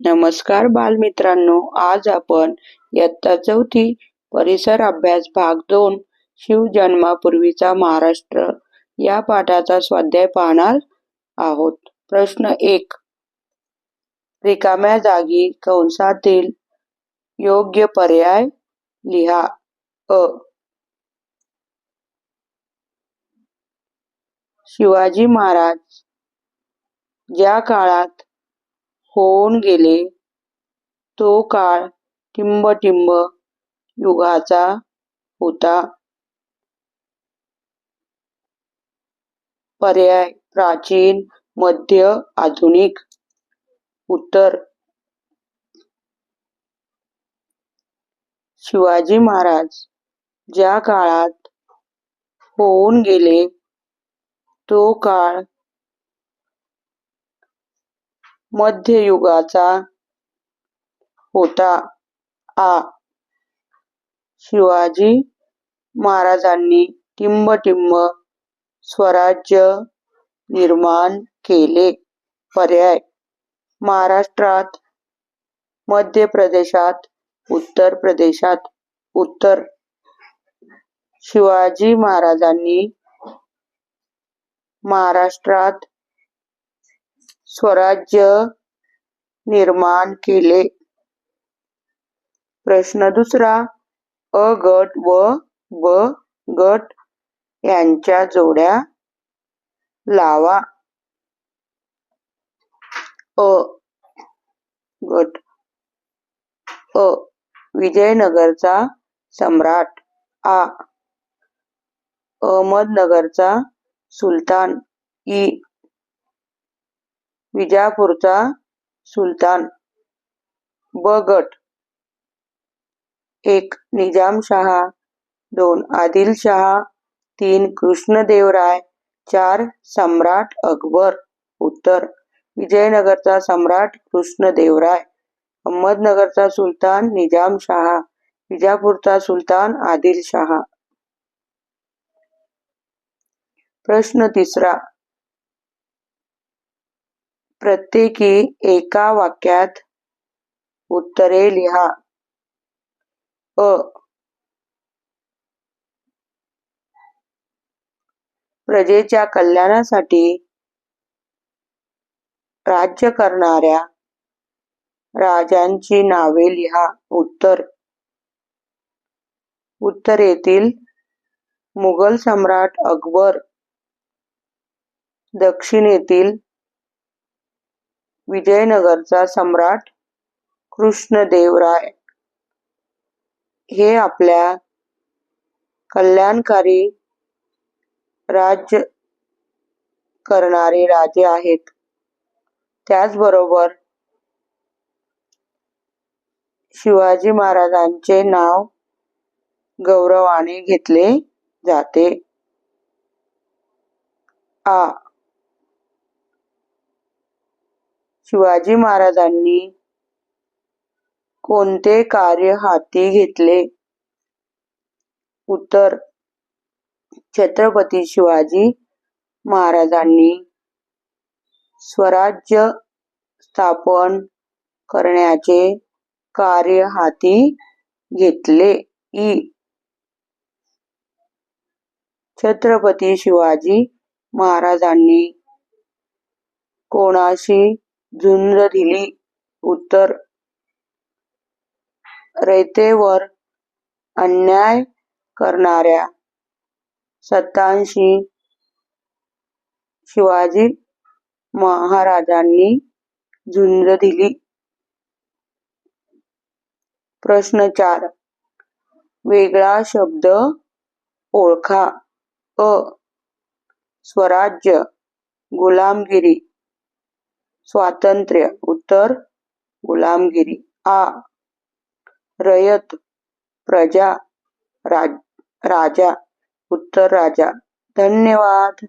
नमस्कार बालमित्रांनो आज आपण इयत्ता चौथी परिसर अभ्यास भाग दोन शिवजन्मापूर्वीचा महाराष्ट्र या पाठाचा स्वाध्याय पाहणार आहोत. प्रश्न एक रिकाम्या जागी कंसातील योग्य पर्याय लिहा. अ. शिवाजी महाराज ज्या काळात होऊन गेले. तो काळ टिंबटिंब युगाचा होता. पर्याय प्राचीन मध्य आधुनिक उत्तर. शिवाजी महाराज ज्या काळात होऊन गेले तो काळ मध्ययुगाचा होता. आ. शिवाजी महाराजांनी टिंबटिंब स्वराज्य निर्माण केले. पर्याय. महाराष्ट्रात मध्य प्रदेशात उत्तर प्रदेशात उत्तर. शिवाजी महाराजांनी महाराष्ट्रात स्वराज्य निर्माण केले. प्रश्न दुसरा अ गट व ब गट यांच्या जोड्या लावा. अ गट अ विजयनगरचा सम्राट. आ अहमदनगरचा सुलतान. ई विजापूरचा सुलतान ब गट एक निजामशहा दोन आदिलशहा तीन कृष्णदेवराय चार सम्राट अकबर. उत्तर विजयनगरचा सम्राट कृष्णदेवराय अहमदनगरचा सुलतान निजामशहा विजापूरचा सुलतान आदिलशहा प्रश्न तिसरा प्रत्येकी एका वाक्यात उत्तरे लिहा. अ. प्रजेच्या कल्याणासाठी राज्य करणाऱ्या राजांची नावे लिहा. उत्तर. उत्तरेतील मुघल सम्राट अकबर दक्षिणेतील विजयनगरचा सम्राट कृष्णदेवराय. हे आपल्या कल्याणकारी राज्य करणारे राजे आहेत. त्याचबरोबर शिवाजी महाराजांचे नाव गौरवाने घेतले जाते. आ. शिवाजी महाराजांनी कोणते कार्य हाती घेतले? उत्तर. छत्रपती शिवाजी महाराजांनी स्वराज्य स्थापन करण्याचे कार्य हाती घेतले. ई. छत्रपती शिवाजी महाराजांनी कोणाशी झुंज दिली उत्तर. रयतेवर अन्याय करणाऱ्या सत्तांशी शिवाजी महाराजांनी झुंज दिली प्रश्न चार वेगळा शब्द ओळखा. अ. स्वराज्य. गुलामगिरी. स्वातंत्र्य उत्तर गुलामगिरी. आ. रयत प्रजा राज राजा उत्तर राजा. धन्यवाद.